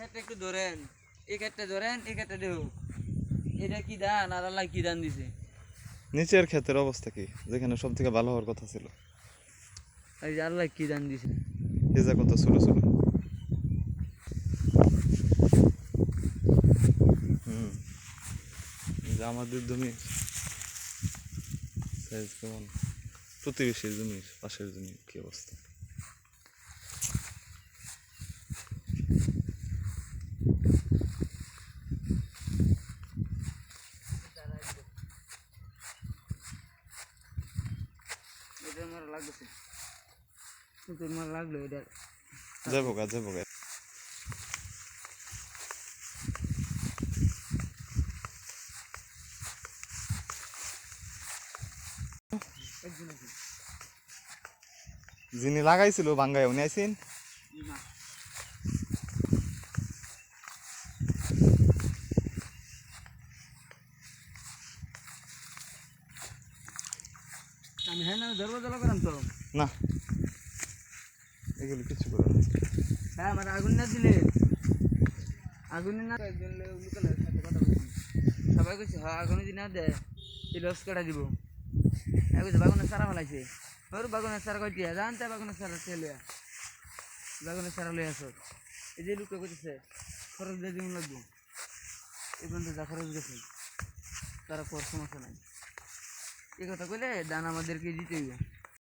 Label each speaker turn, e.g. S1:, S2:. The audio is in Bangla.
S1: ক্ষেত্রে একটু ধরেন এই ক্ষেত্রে ধরেন এই ক্ষেত্রে দেহ এটা কি দান? আর আল্লাহ কি দান দিছে?
S2: নিচের ক্ষেতের অবস্থা কি? যেখানে সব থেকে ভালো হওয়ার কথা ছিল।
S1: এই যে আল্লাহ কি দান দিছে?
S2: এই যে কত ছোট ছোট। হুম। আমাদের জমি সাইজ কেমন? প্রতিবেশীর জমির পাশের জমি কি অবস্থা?
S1: লাগল এটা।
S2: যাব গা যাব গা। যিনি লাগাইছিল ভাঙ্গায় উনি আইসিন
S1: না আমি হ্যাঁ না দরজা লাগালাম তো।
S2: না। এগুলো কিছু করে।
S1: হ্যাঁ আমার আগুন না দিলে। আগুন না একজন লোকের সাথে কথা বলছি সবাই কইছে হ্যাঁ আগুন যদি না দেয় এই লস কেটে দিব। এক কইছে বাগুনের সারা ফেলাইছে। ওর বাগুনের সারা কইতে জানতে বাগুনের সারা চলে বাগুনের সারা লই আসো। এই যে লোকটা কইতেছে খরচ দিয়ে দিন লাগবো। এই পর্যন্ত যা খরচ গেছে তারা কর সমস্যা নাই। এই কথা কইলে দান আমাদেরকে দিতে হইবে